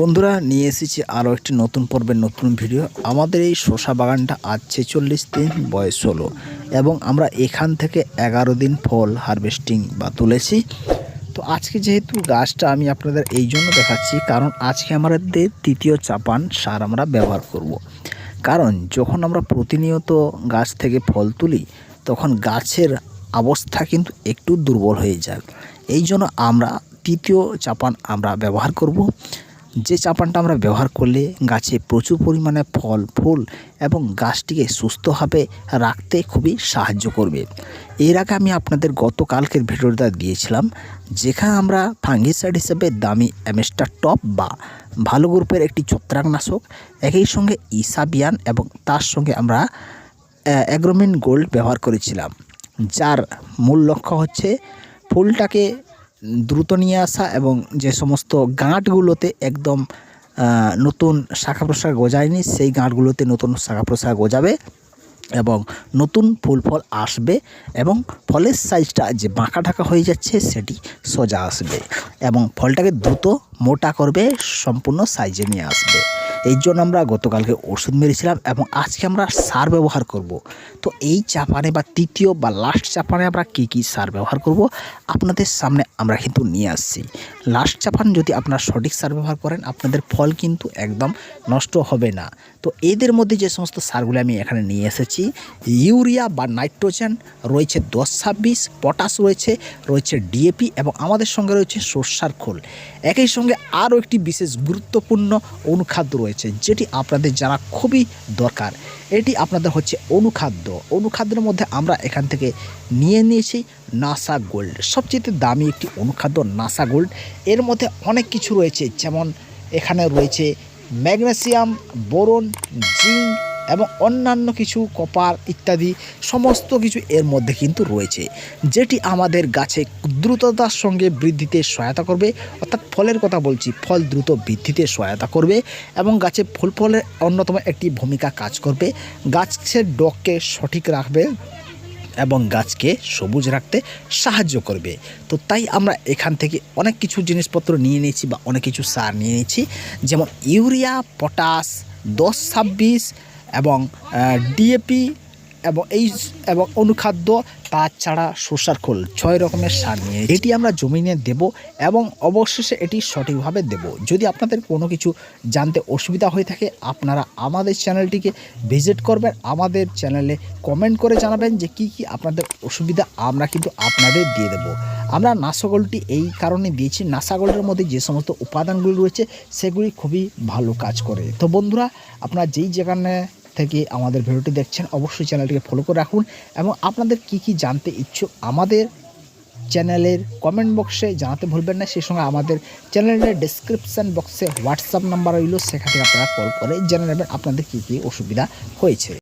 বন্ধুরা, নিয়ে এসেছি আরও একটি নতুন পর্বের নতুন ভিডিও। আমাদের এই শসা বাগানটা আজ ছেচল্লিশ দিন বয়স হলো এবং আমরা এখান থেকে এগারো দিন ফল হারভেস্টিং বা তুলেছি। তো আজকে যেহেতু গাছটা আমি আপনাদের এই জন্য দেখাচ্ছি, কারণ আজকে আমাদের তৃতীয় চাপান সার আমরা ব্যবহার করব। কারণ যখন আমরা প্রতিনিয়ত গাছ থেকে ফল তুলি, তখন গাছের অবস্থা কিন্তু একটু দুর্বল হয়ে যায়। এই জন্য আমরা তৃতীয় চাপান আমরা ব্যবহার করব। যে চাপানটা আমরা ব্যবহার করলে গাছে প্রচুর পরিমাণে ফল, ফুল এবং গাছটিকে সুস্থভাবে রাখতে খুবই সাহায্য করবে। এর আগে আমি আপনাদের গতকালকের ভিডিওটা দিয়েছিলাম, যেখানে আমরা ফাঙ্গিসাইড হিসেবে দামি অ্যামেস্টার টপ বা ভালো গ্রুপের একটি ছত্রাকনাশক, একই সঙ্গে ইসাবিয়ান এবং তার সঙ্গে আমরা অ্যাগ্রোমিন গোল্ড ব্যবহার করেছিলাম। যার মূল লক্ষ্য হচ্ছে ফুলটাকে দ্রুত নিয়ে আসা এবং যে সমস্ত গাঁটগুলোতে একদম নতুন শাখা প্রশাখা গজায়নি, সেই গাঁটগুলোতে নতুন শাখা প্রশাখা গজাবে এবং নতুন ফুল ফল আসবে এবং ফলের সাইজটা যে বাঁকা ঢাকা হয়ে যাচ্ছে, সেটি সোজা আসবে এবং ফলটাকে দ্রুত মোটা করবে, সম্পূর্ণ সাইজে নিয়ে আসবে। এই জন্য আমরা গতকালকে ওষুধ মেরেছিলাম এবং আজকে আমরা সার ব্যবহার করব। তো এই চাপানে বা তৃতীয় বা লাস্ট চাপানে আমরা কী কী সার ব্যবহার করব, আপনাদের সামনে আমরা কিন্তু নিয়ে আসছি। লাস্ট চাপান যদি আপনারা সঠিক সার ব্যবহার করেন, আপনাদের ফল কিন্তু একদম নষ্ট হবে না। তো এদের মধ্যে যে সমস্ত সারগুলো আমি এখানে নিয়ে এসেছি, ইউরিয়া বা নাইট্রোজেন, রয়েছে দশ ছাব্বিশ, পটাশ রয়েছে রয়েছে ডিএপি এবং আমাদের সঙ্গে রয়েছে সর্ষার খোল। একই সঙ্গে আরও একটি বিশেষ গুরুত্বপূর্ণ অনুখাদ্য রয়েছে, যেটি আপনাদের জানা খুবই দরকার। এটি আপনাদের হচ্ছে অনুখাদ্য। অনুখাদ্যের মধ্যে আমরা এখান থেকে নিয়ে নিয়েছি নাসা গোল্ড। সবচেয়ে দামি একটি অনুখাদ্য নাসা গোল্ড। এর মধ্যে অনেক কিছু রয়েছে, যেমন এখানে রয়েছে ম্যাগনেসিয়াম, বোরন, জিঙ্ক এবং অন্যান্য কিছু কপার ইত্যাদি, সমস্ত কিছু এর মধ্যে কিন্তু রয়েছে, যেটি আমাদের গাছে দ্রুততার সঙ্গে বৃদ্ধিতে সহায়তা করবে। অর্থাৎ ফলের কথা বলছি, ফল দ্রুত বৃদ্ধিতে সহায়তা করবে এবং গাছে ফুল ফলের অন্যতম একটি ভূমিকা কাজ করবে। গাছের ডগকে সঠিক রাখবে এবং গাছকে সবুজ রাখতে সাহায্য করবে। তো তাই আমরা এখান থেকে অনেক কিছু জিনিসপত্র নিয়ে নিয়েছি বা অনেক কিছু সার নিয়ে নিয়েছি, যেমন ইউরিয়া, পটাশ, দশ ছাব্বিশ এবং ডিএপি এবং এই এবং অনুখাদ্য তাছাড়া সর্ষার খোল, ছয় রকমের সার নিয়ে এটি আমরা জমিনে দেব এবং অবশেষে এটি সঠিকভাবে দেব। যদি আপনাদের কোনো কিছু জানতে অসুবিধা হয়ে থাকে, আপনারা আমাদের চ্যানেলটিকে ভিজিট করবেন, আমাদের চ্যানেলে কমেন্ট করে জানাবেন যে কি কি আপনাদের অসুবিধা, আমরা কিন্তু আপনাদের দিয়ে দেব। আমরা নাসাগোলটি এই কারণে দিয়েছি নাসাগোল্ডের মধ্যে যে সমস্ত উপাদানগুলি রয়েছে, সেগুলি খুবই ভালো কাজ করে। তো বন্ধুরা, আপনারা যেই যেখানে থেকে আমাদের ভিডিওটি দেখছেন, অবশ্যই চ্যানেলটিকে ফলো করে রাখুন এবং আপনাদের কি কি জানতে ইচ্ছুক আমাদের চ্যানেলের কমেন্ট বক্সে জানাতে ভুলবেন না। সেই সঙ্গে আমাদের চ্যানেলের ডিসক্রিপশান বক্সে হোয়াটসঅ্যাপ নাম্বার রইল, সেখান থেকে আপনারা কল করে জেনে নেবেন আপনাদের কী কী অসুবিধা হয়েছে।